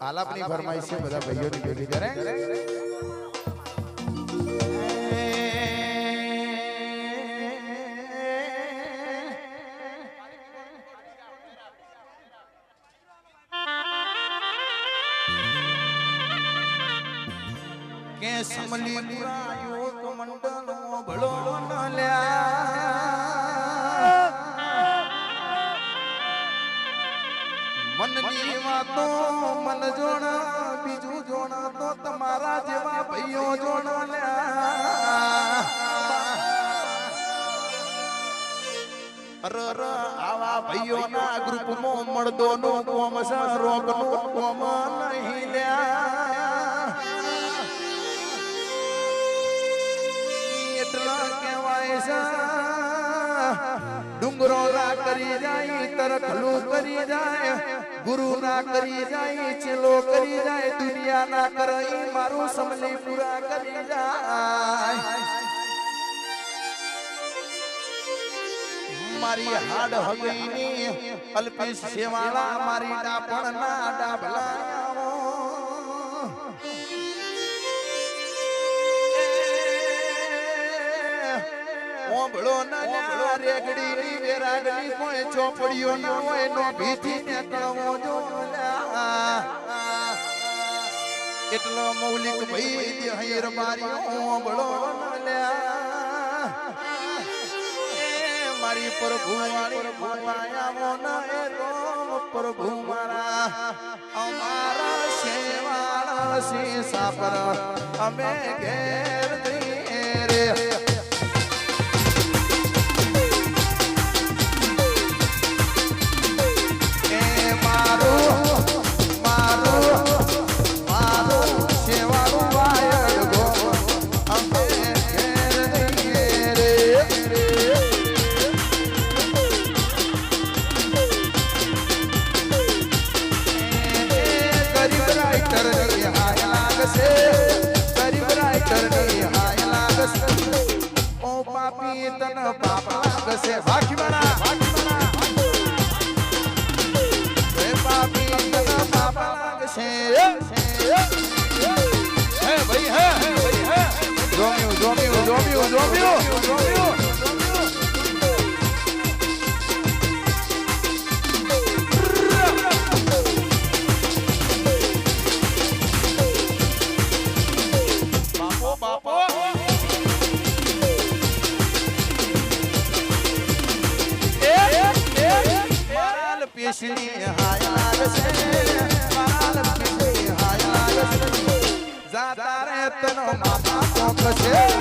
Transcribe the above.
આલાપની ફરમાઈશ છે બધા ભાઈઓની ભેગી કરે? કે સમલી પુરાયો તો મંડળો ભળો ન લ્યા. મનની વાતો મન જોણા બીજું જોણા તો તમારા જેવા ભાઈઓ જોણા અર આવા ભાઈઓના ગ્રુપમાં મળદો નો કોમ છે રોગ નો કોમ નહીં લ્યા. એટલા કહેવાય છે ડુંગરો રા કરી જાય, તરખલું કરી જાય. ગુરુ ના કરી જાય, ચેલો કરી જાય દુનિયા ના કરી મારું સમલી પૂરા કરી જાય. મારી હાડ હગઈની અલ્પેશ સેવાળા, મારી ડાપણ ના ડાબલા ના કોઈ ચોપડીઓ ન હોય નો ભીથી ને જો. એટલો મૌલિક ભાઈ દે હૈર મારી એ મારી પ્રભુ એ રોમ પ્રભુ મારા. અમારા શેવાળા શીસા પર અમે ઘેર રે. ગરીબ રાઈટરની હાય લાગશે. હાય લાગશે માલ પેશની હાય લાગશે જાતા રે તનો મામા કોક છે